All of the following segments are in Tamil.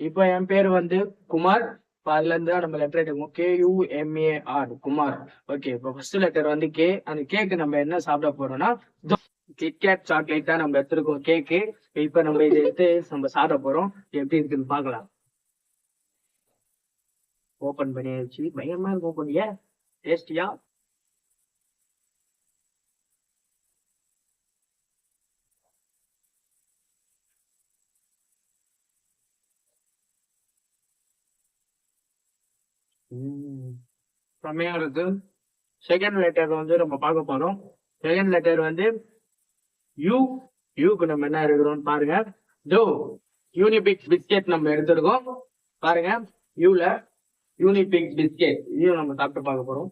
இப்போ என் பேர் வந்து குமார். இப்போ அதுல இருந்து தான் நம்ம லெட்டர் எடுக்கணும். K U M A R Kumar. Okay இப்போ ஃபர்ஸ்ட் லெட்டர் வந்து கே அந்த கேக்கு நம்ம என்ன சாப்பிட போறோம்னா கிட்கேட் சாக்லேட் தான் நம்ம எடுத்துருக்கோம் கேக்கு இப்போ நம்ம இதை எடுத்து நம்ம சாப்பிட போறோம். எப்படி இருக்குன்னு பார்க்கலாம். ஓபன் பண்ணியாச்சு. பயமா இருக்கும் ஓபன் ஏன் டேஸ்டியா செம்மையா இருக்கு. செகண்ட் லெட்டர் வந்து நம்ம பார்க்க போறோம். செகண்ட் லெட்டர் வந்து யூ யூக்கு நம்ம என்ன எடுக்கிறோம்னு பாருங்க. ஜோ யூனிபிக் பிஸ்கெட் நம்ம எடுத்திருக்கோம். பாருங்க யூல யூனிபிக் பிஸ்கெட் இதையும் நம்ம சாப்பிட்டு பார்க்க போறோம்.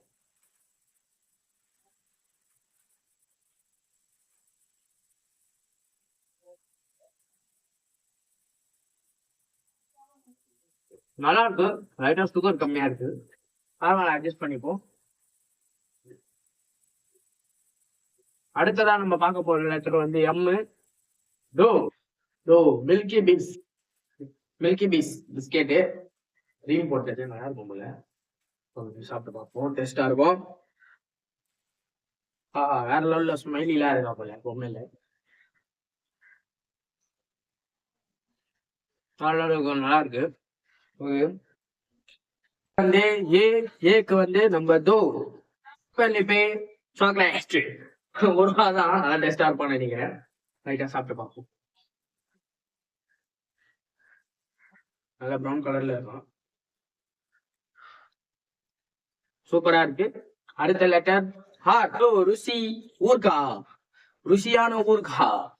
நல்லா இருக்கு லைட்டா சுகர் கம்மியா இருக்கு. பரவாயில்ல அட்ஜஸ்ட் பண்ணிப்போம். அடுத்ததா நம்ம பார்க்க போற லெட்டர் வந்து எம்மு டோ to milky piece milky piece biscuit cream போட்டது நல்லா இருக்கும் போல. கொஞ்சம் சாப்பிட்டு பார்ப்போம். டேஸ்டா இருக்கும். ஆ வேற லெவலில் ஸ்மைலிலாம் இருக்கா போல. பொம்மையில நல்லா இருக்கும் நல்லா இருக்கு. வந்து ஏ ஏக்கு வந்து நம்ம தோ பே சாக்லேட் ஒரு ரூபா தான் அதை டேஸ்டா இருப்பான்னு நினைக்கிறேன் லைட்டா சாப்பிட்டு பார்ப்போம். நல்லா ப்ரௌன் கலர்ல இருக்கும். சூப்பரா இருக்கு. அடுத்த லெட்டர் ஹார்ட் ருசி ஊர்கா. ருசியான ஊர்கா.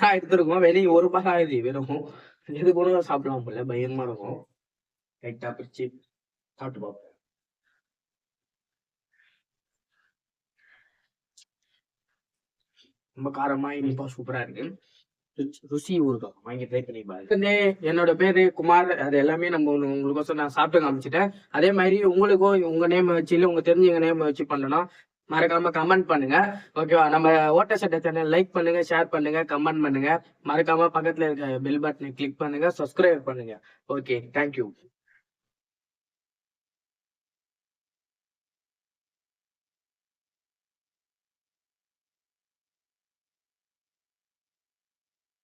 நான் எடுத்துருக்கோம். வெளியே ஒரு ரூபாய் வெறும். இது கூட சாப்பிடலாம் போல? பயங்கரமா இருக்கும். லைட்டா பிரிச்சு சாப்பிட்டு பார்ப்போம் ரொம்ப காரமா இனிப்பா சூப்பரா இருக்கு. ருசி ஊறுகாய் வாங்கி ட்ரை பண்ணி பாருங்க வந்து என்னோட பேரு குமார். அது எல்லாமே நம்ம உங்க- உங்களுக்கோசம் நான் சாப்பிட்டு காமிச்சிட்டேன். அதே மாதிரி உங்களுக்கும் உங்க நேம் வச்சு இல்ல உங்க தெரிஞ்சவங்க நேம் வச்சு பண்ணணும் மறக்காம கமெண்ட் பண்ணுங்க. ஓகேவா நம்ம ஓட்ட சட்டை சேனல் லைக் பண்ணுங்க ஷேர் பண்ணுங்க கமெண்ட் பண்ணுங்க. மறக்காம பக்கத்துல இருக்க பெல் பட்டனை கிளிக் பண்ணுங்க சப்ஸ்கிரைப் பண்ணுங்க. Okay thank you